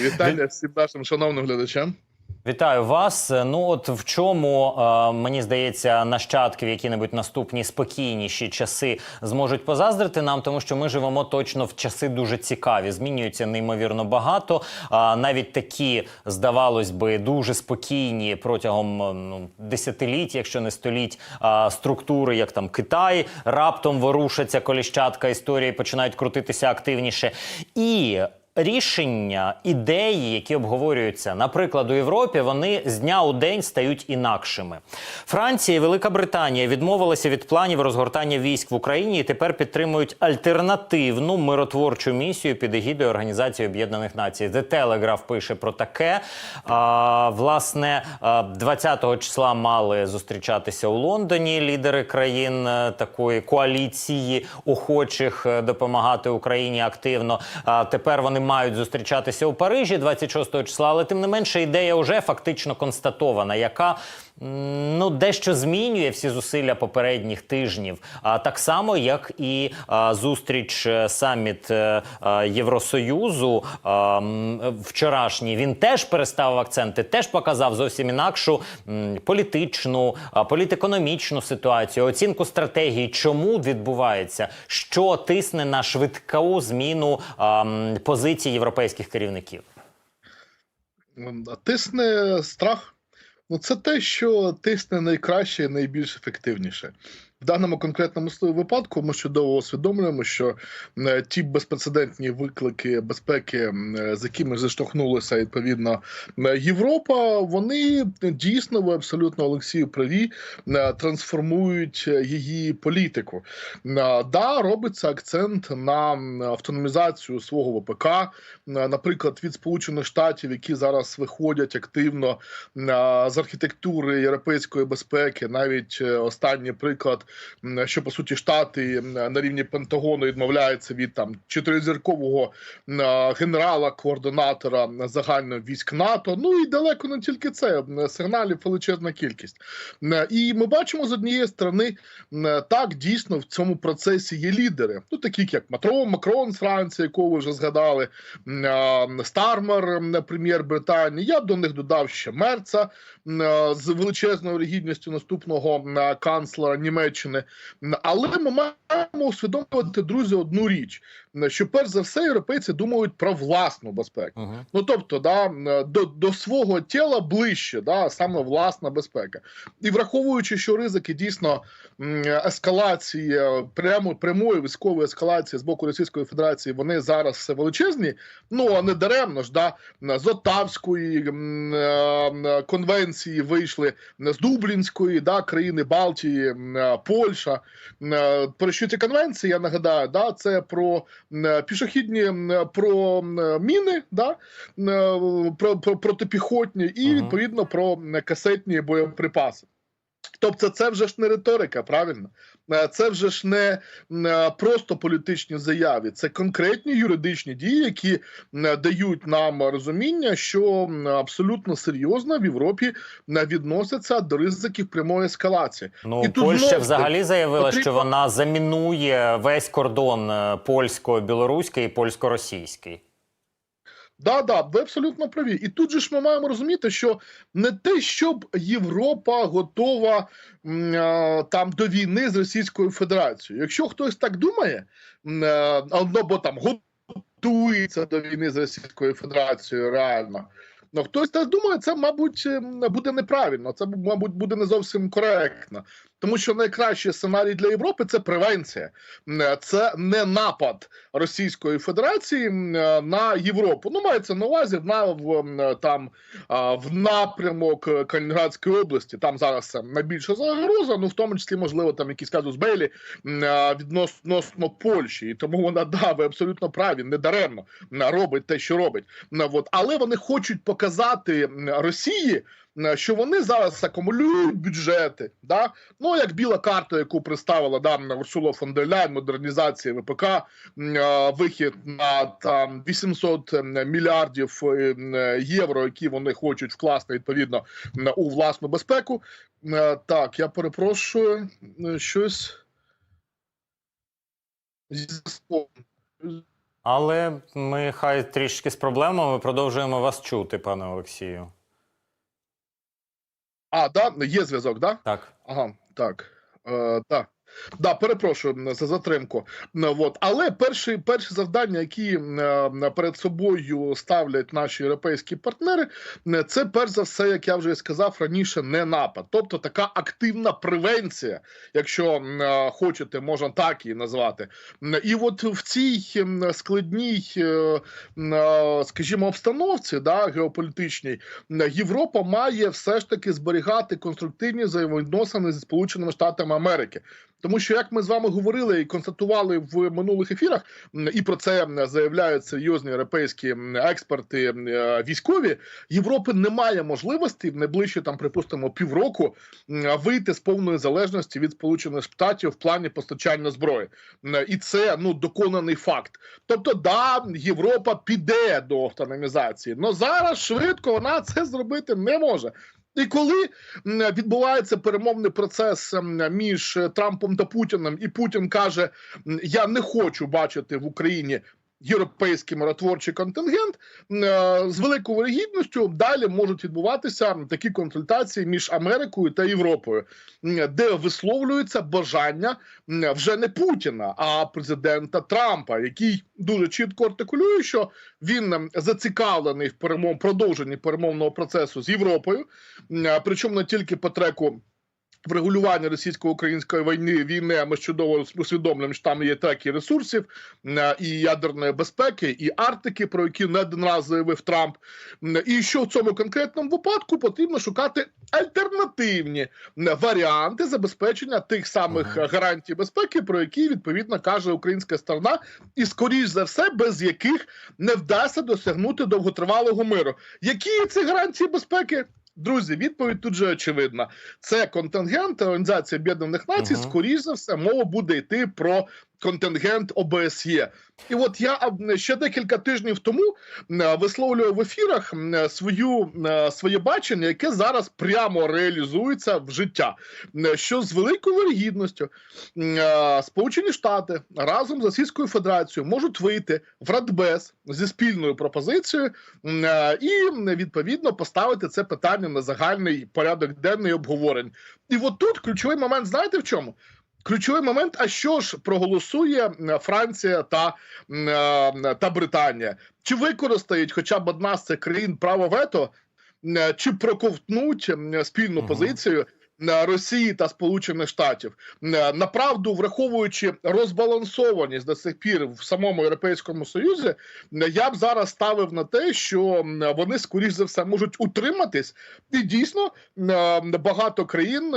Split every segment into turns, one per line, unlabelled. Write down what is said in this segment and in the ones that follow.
Вітання всім нашим шановним глядачам.
Вітаю вас. Ну от в чому е, мені здається, нащадки в які-небудь наступні спокійніші часи зможуть позаздрити нам, тому що ми живемо точно в часи дуже цікаві. Змінюється неймовірно багато. А навіть такі, здавалось би, дуже спокійні протягом ну, десятиліть, якщо не століть, структури, як там Китай, раптом ворушаться коліщатка історії, починають крутитися активніше. І Рішення, ідеї, які обговорюються, наприклад, у Європі, вони з дня у день стають інакшими. Франція і Велика Британія відмовилися від планів розгортання військ в Україні і тепер підтримують альтернативну миротворчу місію під егідою Організації Об'єднаних Націй. The Telegraph пише про таке. А, власне, а, 20-го числа мали зустрічатися у Лондоні лідери країн е, такої коаліції охочих е, допомагати Україні активно. А тепер вони мають зустрічатися у Парижі 26 числа, але тим не менше ідея вже фактично констатована, яка ну дещо змінює всі зусилля попередніх тижнів. А так само, як і а, зустріч е, саміт е, е, Євросоюзу а, вчорашній. Він теж переставив акценти, теж показав зовсім інакшу м, політичну, а, політекономічну ситуацію, оцінку стратегії, чому відбувається, що тисне на швидку зміну а, позицій європейських керівників.
Тисне страх. Ну, це те, що тисне найкраще і найбільш ефективніше. В даному конкретному випадку ми чудово усвідомлюємо, що е, ті безпрецедентні виклики безпеки, е, з якими зіштовхнулася відповідно е, Європа, вони дійсно ви абсолютно Олексію праві трансформують її політику. Да, робиться акцент на автономізацію свого ВПК, наприклад, від Сполучених Штатів, які зараз виходять активно з архітектури європейської безпеки. Навіть останній приклад, що по суті штати на рівні Пентагону відмовляються від там чотиризіркового е, генерала, координатора загального військ НАТО. Ну і далеко не тільки це сигналів величезна кількість. І ми бачимо з однієї сторони, так дійсно в цьому процесі є лідери, ну такі як Макрон, Макрон з Франції, якого ви вже згадали, Стармер, прем'єр Британії. Я б до них додав ще Мерца з величезною регідністю наступного канцлера Німеччини. М, Але ми маємо усвідомлювати, друзі, одну річ: що перш за все європейці думають про власну безпеку.
Угу.
Ну тобто, да, до, до свого тіла ближче, да, саме власна безпека. І враховуючи, що ризики дійсно ескалації прямо прямої військової ескалації з боку Російської Федерації, вони зараз все величезні. Ну а не даремно ж да з е, конвенції вийшли з Дублінської, да країни Балтії, Польща. Про що ці конвенції я нагадаю, да це про пішохідні проміни, про міни, да про, про протипіхотні, і відповідно про касетні боєприпаси. Тобто, це вже ж не риторика, правильно? Е, Це вже ж не е, просто політичні заяви, це конкретні юридичні дії, які м, дають нам розуміння, що абсолютно серйозно в Європі відносяться до ризиків прямої ескалації.
Ну,
І тут
Польща
знов
взагалі заявила,
потрібно-
що вона замінує весь кордон е, польсько-білоруський і польсько-російський.
Да, да, ви абсолютно праві. І тут же ж ми маємо розуміти, що не те, щоб Європа готова е, там до війни з Російською Федерацією. Якщо хтось так думає, м, е, там готується до війни з Російською Федерацією, реально. Ну, хтось так думає, це, мабуть, буде неправильно, це, мабуть, буде не зовсім коректно. Тому що найкращий сценарій для Європи це превенція, це не напад Російської Федерації на Європу. Ну, мається на увазі на в там в напрямок Калінінградської області. Там зараз найбільша загроза. Ну в тому числі, можливо, там якийсь казус Бейлі відносно Польщі. І тому вона да, ви абсолютно праві, не даремно робить те, що робить. От але вони хочуть показати Росії. М, Що вони зараз акумулюють бюджети, да ну як біла карта, яку представила да Урсула фон дер Ляйн, модернізація ВПК, е, вихід на там 800 мільярдів е, євро, які вони хочуть вкласти відповідно у власну безпеку. Е, Так, я перепрошую е, щось.
Але ми хай трішки з проблемами продовжуємо вас чути, пане Олексію.
А, да, є зв'язок, да?
Так.
Ага, так. Е, да. Да, перепрошую за затримку. От. Але перші, перші завдання, які е, перед собою ставлять наші європейські партнери, це перш за все, як я вже сказав раніше, не напад. Тобто така активна превенція, якщо е, хочете, можна так її назвати. І от в цій складній, е, скажімо, обстановці, да, геополітичній, Європа має все ж таки зберігати конструктивні взаємовідносини зі Сполученими Штатами Америки. Тому що, як ми з вами говорили і констатували в минулих ефірах, і про це заявляють серйозні європейські експерти е, військові, Європи немає можливості в найближчі там, припустимо, півроку вийти з повної залежності від Сполучених Штатів в плані постачання зброї. І це ну доконаний факт. Тобто, да, Європа піде до автономізації, але зараз швидко вона це зробити не може. І коли відбувається перемовний процес між е, Трампом та Путіним, і Путін каже: Я не хочу бачити в Україні. Європейський миротворчий контингент е, з великою вирогідністю далі можуть відбуватися такі консультації між Америкою та Європою, де висловлюється бажання вже не Путіна, а президента Трампа, який дуже чітко артикулює, що він зацікавлений в перемов продовженні перемовного процесу з Європою, причому не тільки по треку. Врегулювання російсько-української війни війни ми чудово усвідомлюємо, що там є треки ресурсів і ядерної безпеки, і Арктики, про які не один раз заявив Трамп. І що в цьому конкретному випадку потрібно шукати альтернативні варіанти забезпечення тих самих
Ага.
е, гарантій безпеки, про які відповідно каже українська сторона, і скоріш за все, без яких не вдасться досягнути довготривалого миру. Які ці гарантії безпеки? Друзі, відповідь тут же очевидна. Це контингент Організації Об'єднаних Націй.
Мгм.
Скоріш за все, мова буде йти про контингент ОБСЄ. І от я ще декілька тижнів тому м, висловлював в ефірах свою своє бачення, яке зараз прямо реалізується в життя. Що з великою вирогідністю Сполучені Штати разом з Російською Федерацією можуть вийти в Радбез зі спільною пропозицією і відповідно поставити це питання на загальний порядок денний обговорень. І от тут ключовий момент, знаєте в чому? Ключовий момент: а що ж проголосує Франція та, е, та Британія? Чи використають хоча б одна з цих країн право вето, е, чи проковтнуть спільну позицію е, Росії та Сполучених Штатів? Направду, враховуючи розбалансованість до сих пір в самому Європейському Союзі, я б зараз ставив на те, що вони скоріш за все можуть утриматись, і дійсно багато країн.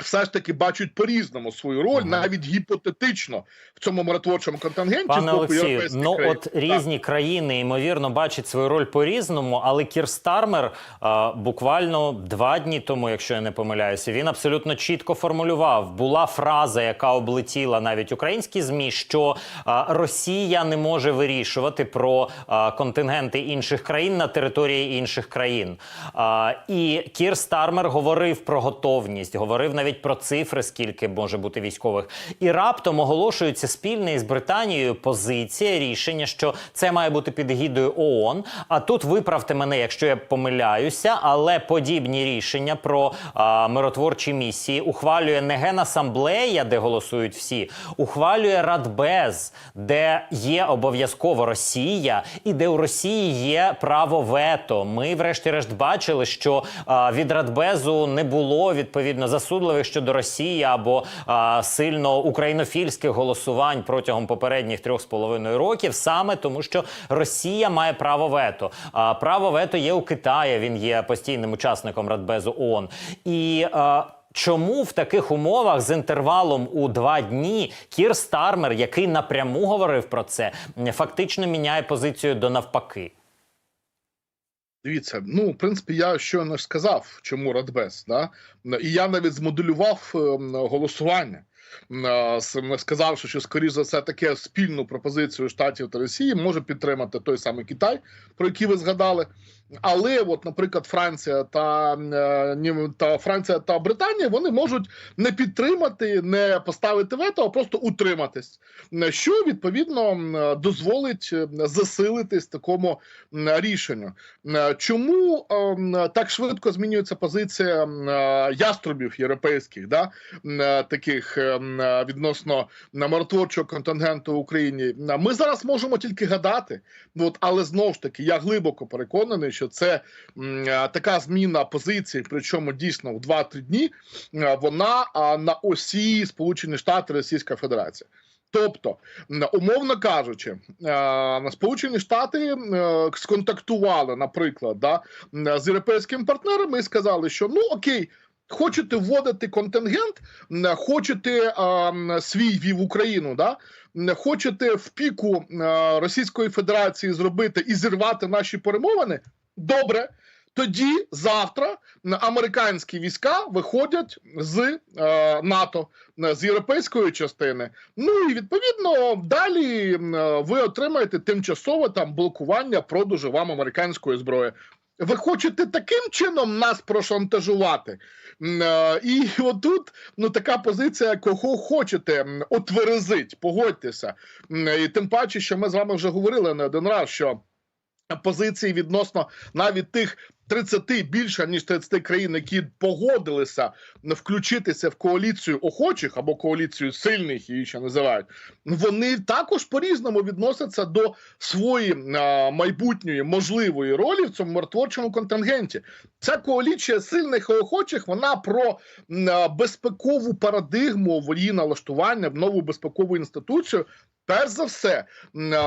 Все ж таки бачать по-різному свою роль,
Ага.
навіть гіпотетично в цьому миротворчому контингенті. з
Пане
боку
Олексію, ну
країн.
от
Так.
різні країни ймовірно бачать свою роль по-різному, але Кір Стармер а, буквально два дні тому, якщо я не помиляюся, він абсолютно чітко формулював. Була фраза, яка облетіла навіть українські змі, що а, Росія не може вирішувати про а, контингенти інших країн на території інших країн. А, і Кір Стармер говорив про готовність, говорив навіть про цифри, скільки може бути військових. І раптом оголошується спільна із Британією позиція рішення, що це має бути під егідою ООН. А тут виправте мене, якщо я помиляюся, але подібні рішення про а, миротворчі місії ухвалює не Генасамблея, де голосують всі, ухвалює Радбез, де є обов'язково Росія, і де у Росії є право вето. Ми, врешті-решт, бачили, що а, від Радбезу не було відповідно засудливих щодо Росії або а, сильно українофільських голосувань протягом попередніх трьох з половиною років, саме тому, що Росія має право вето. А право вето є у Китаї. Він є постійним учасником Радбезу ООН. І а, Чому в таких умовах з інтервалом у два дні Кір Стармер, який напряму говорив про це, фактично міняє позицію до навпаки?
Дивіться, ну в принципі, я щойно сказав, чому Радбез, да? і я навіть змоделював ем, голосування. Е, сказавши, що скоріш за все таке спільну пропозицію штатів та Росії може підтримати той самий Китай, про який ви згадали. Але, от, наприклад, Франція та, е, та Франція та Британія вони можуть не підтримати, не поставити вето, а просто утриматись, Е, що відповідно дозволить засилитись такому рішенню. Чому так швидко змінюється позиція яструбів європейських, да? таких відносно на миротворчого контингенту в Україні? Е, Ми зараз можемо тільки гадати, от, але знову ж таки я глибоко переконаний, що це е, така зміна позиції, причому дійсно в 2-3 дні е, вона на осі Сполучені Штати Російська Федерація. Тобто, умовно кажучи, е, Сполучені Штати е, сконтактували, наприклад, да, з європейськими партнерами і сказали, що ну окей. Хочете вводити контингент, хочете а, свій вів Україну, да? хочете в піку а, Російської Федерації зробити і зірвати наші перемовини? Добре. Тоді завтра американські війська виходять з е, НАТО, з європейської частини. Ну і відповідно далі ви отримаєте тимчасове там блокування продажу вам американської зброї. Ви хочете таким чином нас прошантажувати? Е, І отут ну така позиція, кого хочете отверезить, погодьтеся. І тим паче, що ми з вами вже говорили не один раз, що позиції відносно навіть тих 30 більше ніж 30 країн, які погодилися включитися в коаліцію охочих або коаліцію сильних, її ще називають. Вони також по-різному відносяться до своєї майбутньої можливої ролі в цьому миротворчому контингенті. Ця коаліція сильних і охочих вона про безпекову парадигму в налаштування в нову безпекову інституцію. Перш за все,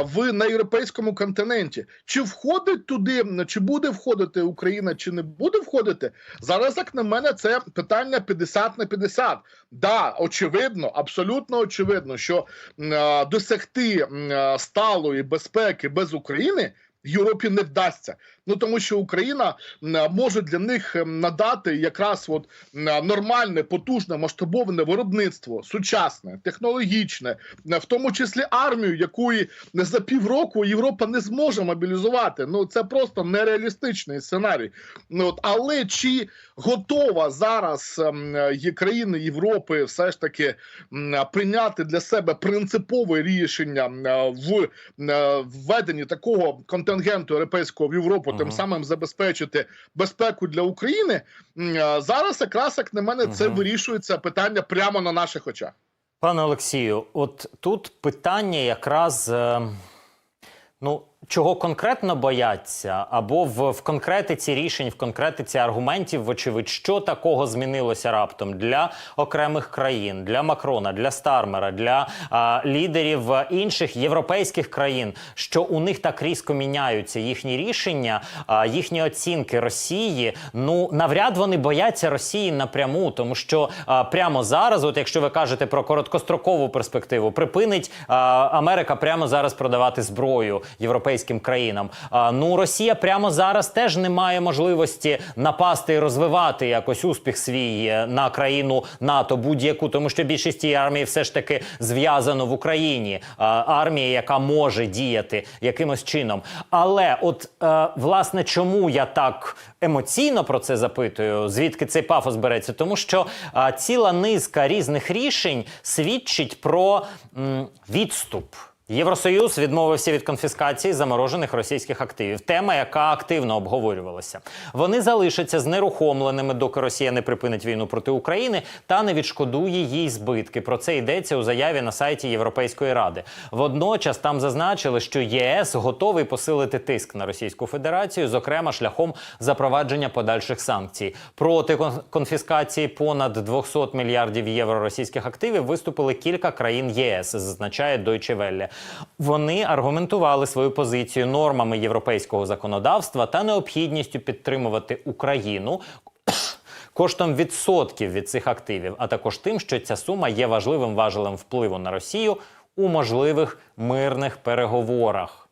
в на європейському континенті чи входить туди, чи буде входити Україна, чи не буде входити зараз, як на мене, це питання 50 на 50. Да, очевидно, абсолютно очевидно, що а, досягти а, сталої безпеки без України. Європі не вдасться, ну тому що Україна може для них надати якраз от нормальне, потужне, масштабоване виробництво, сучасне, технологічне, в тому числі армію, якої за півроку Європа не зможе мобілізувати. Ну це просто нереалістичний сценарій. Ну от але чи готова зараз є країни Європи все ж таки прийняти для себе принципове рішення в введенні такого контингенту європейського в Європу, тим самим забезпечити безпеку для України? Зараз якраз як на мене це вирішується питання прямо на наших очах.
Пане Олексію, от тут питання якраз. е, Ну, чого конкретно бояться, або в, в конкретиці рішень, в конкретиці аргументів, вочевидь, що такого змінилося раптом для окремих країн, для Макрона, для Стармера, для а, лідерів інших європейських країн, що у них так різко міняються їхні рішення, а, їхні оцінки Росії. Ну навряд вони бояться Росії напряму, тому що а, прямо зараз, от якщо ви кажете про короткострокову перспективу, припинить а, Америка прямо зараз продавати зброю європейським країнам. А, ну Росія прямо зараз теж не має можливості напасти і розвивати якось успіх свій е, на країну НАТО будь-яку, тому що більшість цієї армії все ж таки зв'язано в Україні. Армія, яка може діяти якимось чином. Але от е, власне, чому я так емоційно про це запитую? Звідки цей пафос береться? Тому що ціла низка різних рішень свідчить про відступ. Євросоюз відмовився від конфіскації заморожених російських активів. Тема, яка активно обговорювалася. Вони залишаться знерухомленими, доки Росія не припинить війну проти України та не відшкодує їй збитки. Про це йдеться у заяві на сайті Європейської ради. Водночас там зазначили, що єС готовий посилити тиск на Російську Федерацію, зокрема шляхом запровадження подальших санкцій. Проти конфіскації понад 200 мільярдів євро російських активів виступили кілька країн ЄС, зазначає Deutsche Welle. Вони аргументували свою позицію нормами європейського законодавства та необхідністю підтримувати Україну. Коштом відсотків від цих активів, а також тим, що ця сума є важливим важелем впливу на Росію у можливих мирних переговорах.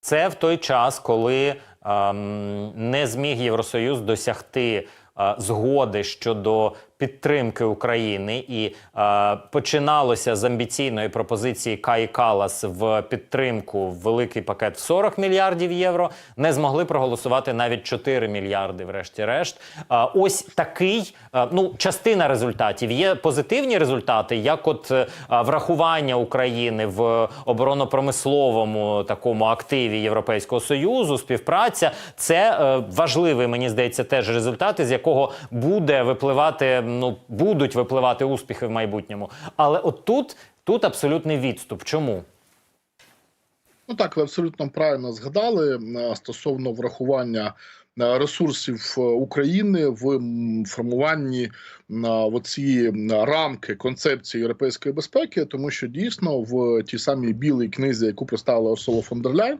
Це в той час, коли ем, не зміг Євросоюз досягти е, згоди щодо підтримки України і е, починалося з амбіційної пропозиції Каї Калас в підтримку в великий пакет в 40 мільярдів євро, не змогли проголосувати навіть 4 мільярди, врешті-решт. Е, ось такий е, ну частина результатів. Є позитивні результати, як от е, врахування України в оборонно-промисловому такому активі Європейського союзу, співпраця. Це е, важливий, мені здається, теж результат, з якого буде випливати, ну будуть випливати успіхи в майбутньому. Але от тут, абсолютний відступ. Чому?
Ну так, ви абсолютно правильно згадали е, стосовно врахування ресурсів е, України в формуванні е, оці рамки концепції європейської безпеки, тому що дійсно в тій самій білій книзі, яку представила Урсула фон дер Ляйн,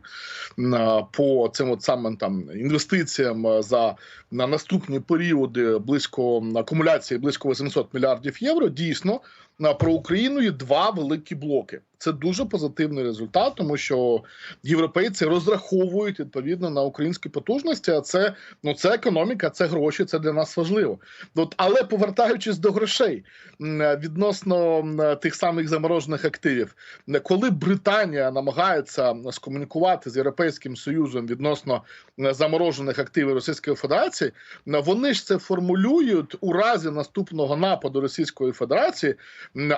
е, по цим от самим там інвестиціям е, за на наступні періоди близько акумуляції близько 800 мільярдів євро, дійсно про Україну є два великі блоки. Це дуже позитивний результат, тому що європейці розраховують відповідно на українські потужності. А це ну це економіка, це гроші. Це для нас важливо. От, але повертаючись до грошей відносно тих самих заморожених активів, коли Британія намагається скомунікувати з Європейським Союзом відносно заморожених активів Російської Федерації, вони ж це формулюють у разі наступного нападу Російської Федерації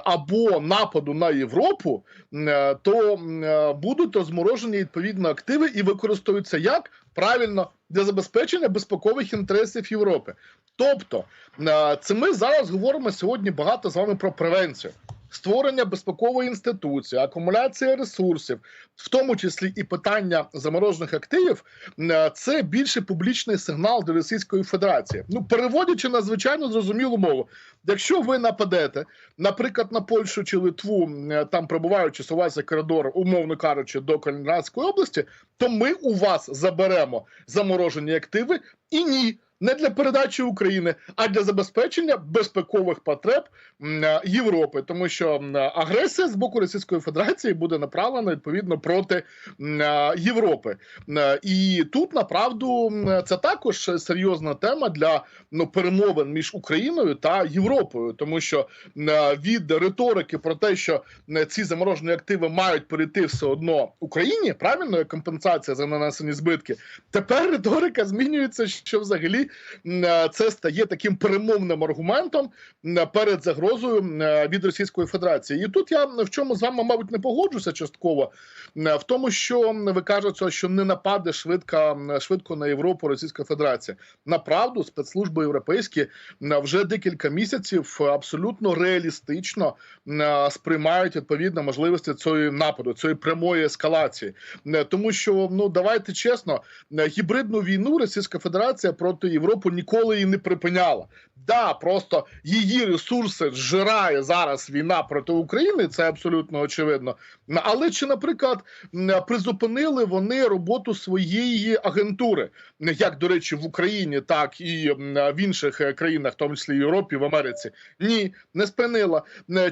або нападу на Європу, е, то е, будуть розморожені відповідно активи і використовуються як правильно для забезпечення безпекових інтересів Європи. Тобто, е, це ми зараз говоримо сьогодні багато з вами про превенцію. Створення безпекової інституції, акумуляція ресурсів, в тому числі і питання заморожених активів, е, це більше публічний сигнал до Російської Федерації. Ну, переводячи на звичайно зрозумілу мову, якщо ви нападете, наприклад, на Польщу чи Литву, е, там пробуваючи сувайся коридор, умовно кажучи, до Калінінградської області, то ми у вас заберемо заморожені активи і ні. Не для передачі України, а для забезпечення безпекових потреб е, Європи, тому що агресія з боку Російської Федерації буде направлена відповідно проти е, Європи. Е, І тут направду це також серйозна тема для ну перемовин між Україною та Європою, тому що е, від риторики про те, що е, ці заморожені активи мають перейти все одно Україні, правильно компенсація за нанесені збитки. Тепер риторика змінюється, що взагалі е, це стає таким перемовним аргументом перед загрозою е, від Російської Федерації. І тут я в чому з вами, мабуть, не погоджуся частково в тому, що ви кажете, що не нападе швидко, швидко на Європу Російська Федерація. Направду, спецслужби європейські вже декілька місяців абсолютно реалістично сприймають відповідно можливості цієї нападу, цієї прямої ескалації, тому що ну давайте чесно, гібридну війну Російська Федерація проти Європи ніколи і не припиняла. Да, просто її ресурси зжирає зараз війна проти України. Це абсолютно очевидно. Але чи, наприклад, призупинили вони роботу своєї агентури, як до речі, в Україні, так і в інших е, країнах, в тому числі Європі, в Америці? Ні, не спинила.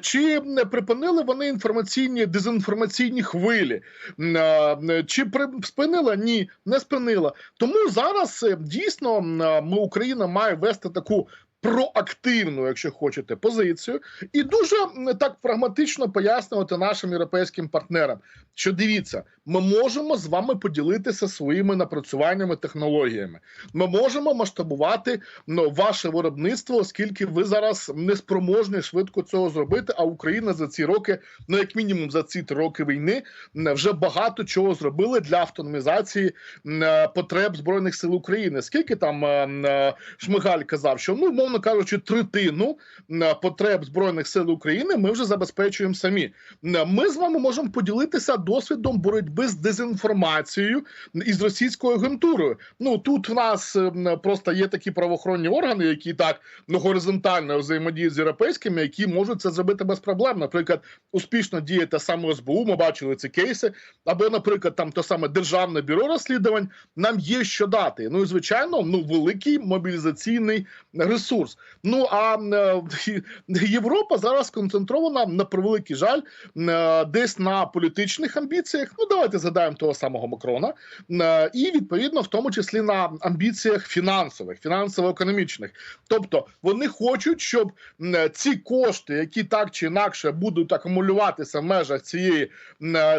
Чи не припинили вони інформаційні дезінформаційні хвилі? Е, Чи при- спинила? Ні, не спинила. Тому зараз е, дійсно ми Україна має вести таку. Проактивну, якщо хочете, позицію, і дуже так прагматично пояснювати нашим європейським партнерам, що дивіться, ми можемо з вами поділитися своїми напрацюваннями, технологіями. Ми можемо масштабувати ну, ваше виробництво, оскільки ви зараз не спроможні швидко цього зробити. А Україна за ці роки, ну як мінімум за ці три роки війни, вже багато чого зробили для автономізації е, потреб збройних сил України. Скільки там е, Шмигаль казав, що ну мовно кажучи, третину потреб збройних сил України ми вже забезпечуємо самі. Ми з вами можемо поділитися досвідом боротьби з дезінформацією і з російською агентурою. Ну тут в нас просто є такі правоохоронні органи, які так ну горизонтально взаємодіють з європейськими, які можуть це зробити без проблем. Наприклад, успішно діє те саме СБУ. Ми бачили ці кейси, або, наприклад, там те саме державне бюро розслідувань. Нам є що дати. Ну і звичайно, ну великий мобілізаційний ресурс. Курс. Ну а е, Європа зараз сконцентрована на превеликий жаль е, десь на політичних амбіціях. Ну давайте згадаємо того самого Макрона, е, і відповідно в тому числі на амбіціях фінансових, фінансово-економічних. Тобто вони хочуть, щоб ці кошти, які так чи інакше будуть акумулюватися в межах цієї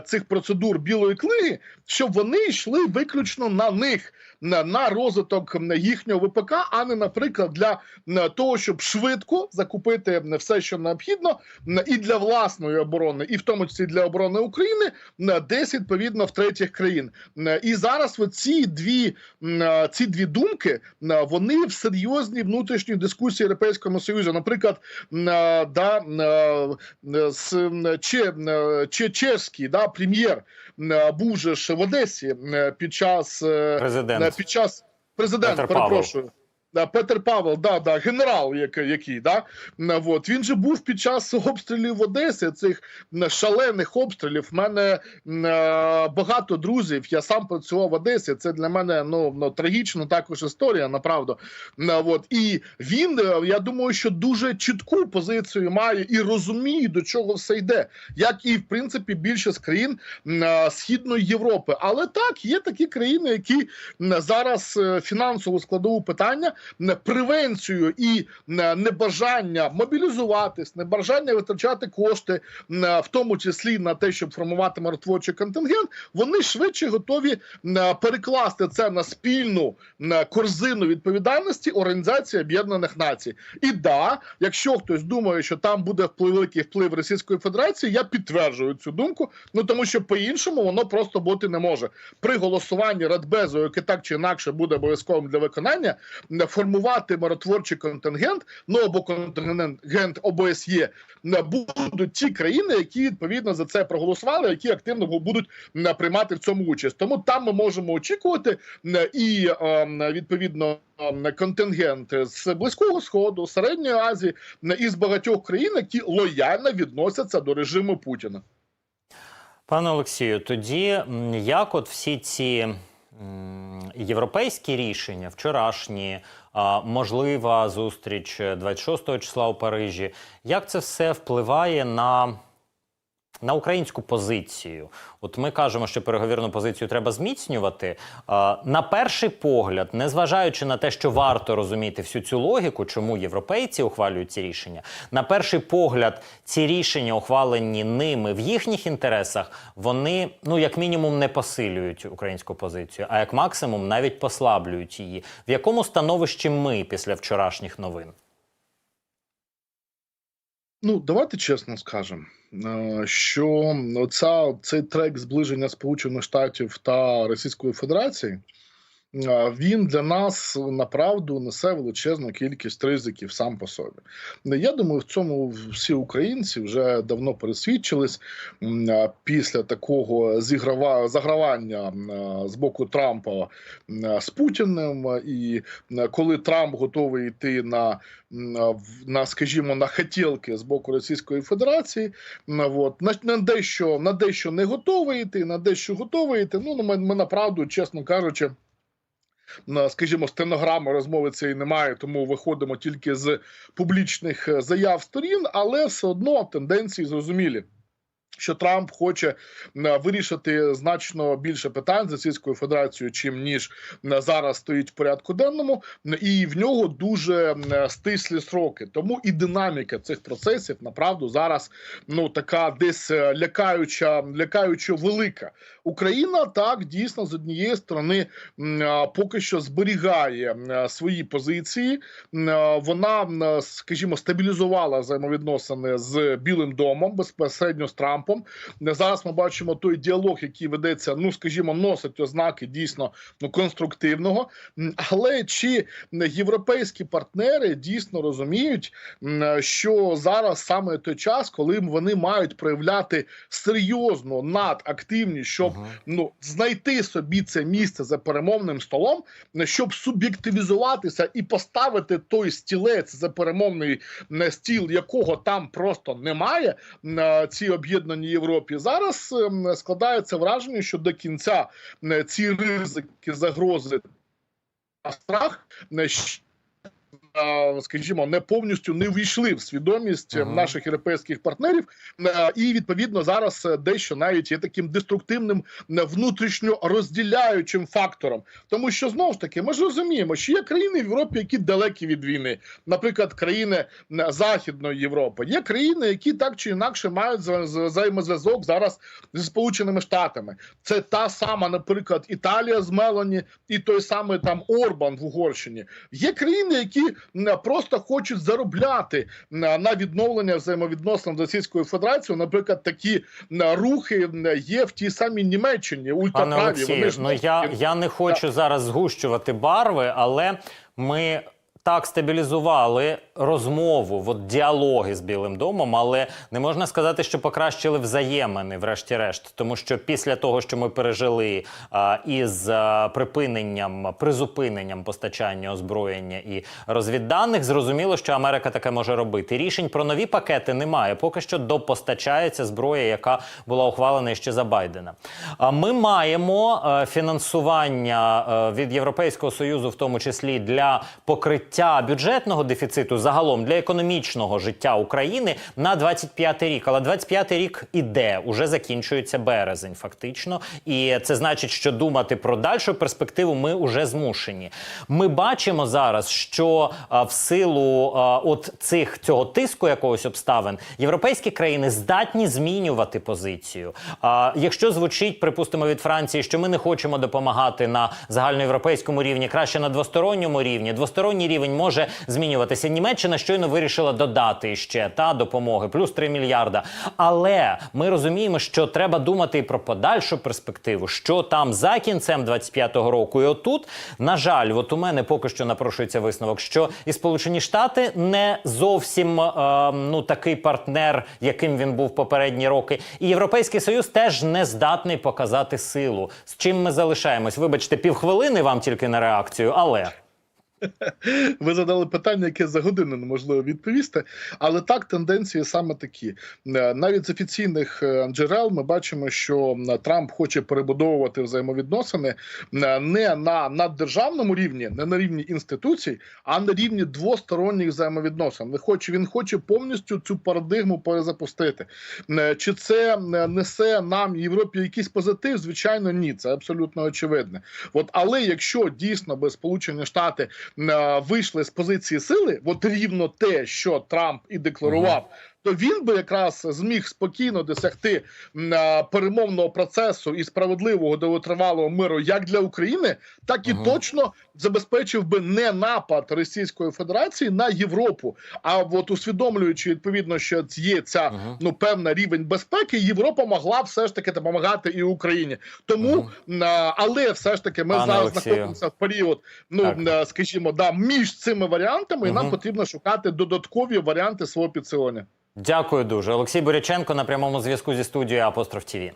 цих процедур білої книги, щоб вони йшли виключно на них, на, розвиток їхнього ВПК, а не, наприклад, для того, щоб швидко закупити все, що необхідно, і для власної оборони, і в тому числі для оборони України, десь відповідно в третіх країн. І зараз ці дві е, ці дві думки вони в серйозній внутрішній дискусії Європейському Союзу. Наприклад, е, да, е, з че, чеський да, прем'єр е, був же ж в Одесі м, під час е,
Президент.
під час президент,
Петр
перепрошую. Да, Петер Павел, да, да, генерал, який, який да, М, вот. він же був під час обстрілів в Одесі, цих шалених обстрілів. В мене е, багато друзів. Я сам працював в Одесі. Це для мене ну, ну трагічна також історія, направду. От. І він, е, я думаю, що дуже чітку позицію має і розуміє, до чого все йде, як і в принципі більшість країн е, Східної Європи. Але так є такі країни, які зараз фінансову складову питання превенцію і небажання мобілізуватись, небажання витрачати кошти, в тому числі на те, щоб формувати миротворчий контингент, вони швидше готові перекласти це на спільну корзину відповідальності Організації Об'єднаних Націй. І да, якщо хтось думає, що там буде великий вплив Російської Федерації, я підтверджую цю думку. Ну тому що по-іншому воно просто бути не може. При голосуванні Радбезу, яке так чи інакше буде обов'язковим для виконання, формувати миротворчий контингент, ну або контингент ОБСЄ, будуть ті країни, які відповідно за це проголосували, які активно будуть приймати в цьому участь. Тому там ми можемо очікувати і ем, відповідно контингент з близького сходу, середньої Азії і з багатьох країн, які лояльно відносяться до режиму Путіна.
Пане Олексію, тоді як от всі ці європейські рішення, вчорашні, можлива зустріч 26 числа у Парижі, як це все впливає на, на українську позицію? От ми кажемо, що переговірну позицію треба зміцнювати. На перший погляд, незважаючи на те, що варто розуміти всю цю логіку, чому європейці ухвалюють ці рішення, на перший погляд, ці рішення, ухвалені ними в їхніх інтересах, вони ну як мінімум не посилюють українську позицію, а як максимум навіть послаблюють її. В якому становищі ми після вчорашніх новин?
Ну, давайте чесно скажемо, що ця, цей трек зближення Сполучених Штатів та Російської Федерації. Він для нас направду несе величезну кількість ризиків сам по собі. Я думаю, в цьому всі українці вже давно пересвідчились після такого зіграва загравання з боку Трампа з Путіним. І коли Трамп готовий йти на на, скажімо, на хотілки з боку Російської Федерації, от, на, дещо на дещо не готовий йти, на дещо готовий йти. Ну, ми, ми направду, чесно кажучи. Скажімо, стенограми розмови цієї немає, тому виходимо тільки з публічних е, заяв сторін, але все одно тенденції зрозумілі. Що Трамп хоче е, вирішити значно більше питань з Російською Федерацією, чим ніж е, зараз стоїть в порядку денному, і в нього дуже е, стислі сроки. Тому і динаміка цих процесів направду зараз ну така десь лякаюча, лякаючо велика. Україна так дійсно з однієї сторони поки що зберігає свої позиції. Вона, скажімо, стабілізувала взаємовідносини з Білим домом безпосередньо з Трампом. Зараз ми бачимо той діалог, який ведеться, ну скажімо, носить ознаки дійсно ну конструктивного. Але чи європейські партнери дійсно розуміють, що зараз саме той час, коли вони мають проявляти серйозну надактивність, щоб
Мгм.
ну знайти собі це місце за перемовним столом, щоб суб'єктивізуватися і поставити той стілець за перемовний е, стіл, якого там просто немає на цій об'єднаній Європі. Зараз ем, складається враження, що до кінця ці ризики, загрози та страх скажімо, не повністю не ввійшли в свідомість е,
Мгм.
наших європейських партнерів, е, і відповідно зараз е, дещо навіть є таким деструктивним е, внутрішньо розділяючим фактором. Тому що знову ж таки ми ж розуміємо, що є країни в Європі, які далекі від війни, наприклад, країни е, Західної Європи. Є країни, які так чи інакше мають за- за- взаємозв'язок зараз зі Сполученими Штатами. Це та сама, наприклад, Італія з Мелані і той самий там Орбан в Угорщині. Є країни, які просто хочуть заробляти на відновлення взаємовідносин з Російською Федерацією. Наприклад, такі рухи є в тій самій Німеччині.
Пане. Олексію, ну я, я не хочу зараз згущувати барви, але ми так стабілізували розмову, от діалоги з Білим домом, але не можна сказати, що покращили взаємини, врешті-решт, тому що після того, що ми пережили а, із а, припиненням, призупиненням постачання озброєння і розвідданих, зрозуміло, що Америка таке може робити. Рішень про нові пакети немає. Поки що допостачається зброя, яка була ухвалена ще за Байдена. А ми маємо е, фінансування е, від Європейського союзу, в тому числі для покриття бюджетного дефіциту, загалом для економічного життя України на 25 рік. Але 25 рік іде, уже закінчується березень, фактично, і це значить, що думати про дальшу перспективу ми вже змушені. Ми бачимо зараз, що в силу от цих цього тиску якогось обставин європейські країни здатні змінювати позицію. А якщо звучить, припустимо, від Франції, що ми не хочемо допомагати на загальноєвропейському рівні, краще на двосторонньому рівні. Двосторонній рівень може змінюватися. Німеччина щойно вирішила додати ще та допомоги, плюс 3 мільярда. Але ми розуміємо, що треба думати і про подальшу перспективу, що там за кінцем 25-го року. І отут, на жаль, от у мене поки що напрошується висновок, що і Сполучені Штати не зовсім е, ну такий партнер, яким він був попередні роки, і Європейський Союз теж не здатний показати силу. З чим ми залишаємось? Вибачте, півхвилини вам тільки на реакцію, але.
Ви задали питання, яке за годину неможливо відповісти. Але так, тенденції саме такі. Е, Навіть з офіційних е, джерел ми бачимо, що Трамп хоче перебудовувати взаємовідносини не на наддержавному рівні, не на рівні інституцій, а на рівні двосторонніх взаємовідносин. Він хоче, він хоче повністю цю парадигму перезапустити. Е, Чи це несе нам Європі якийсь позитив? Звичайно, ні. Це абсолютно очевидне. От, але якщо дійсно би Сполучені Штати вийшли з позиції сили, от рівно те, що Трамп і декларував. То він би якраз зміг спокійно досягти е, перемовного процесу і справедливого довготривалого миру як для України, так і
ага.
точно забезпечив би не напад Російської Федерації на Європу. А от усвідомлюючи відповідно, що є ця
Мгм.
ну певна рівень безпеки, Європа могла все ж таки допомагати і Україні. Тому
Мгм.
а, але все ж таки ми
Пане
зараз
Олексію.
знаходимося в період, ну
Так.
скажімо, да між цими варіантами, і нам потрібно шукати додаткові варіанти свого підсилення.
Дякую дуже. Олексій Боряченко на прямому зв'язку зі студією Апостроф ТІВІ.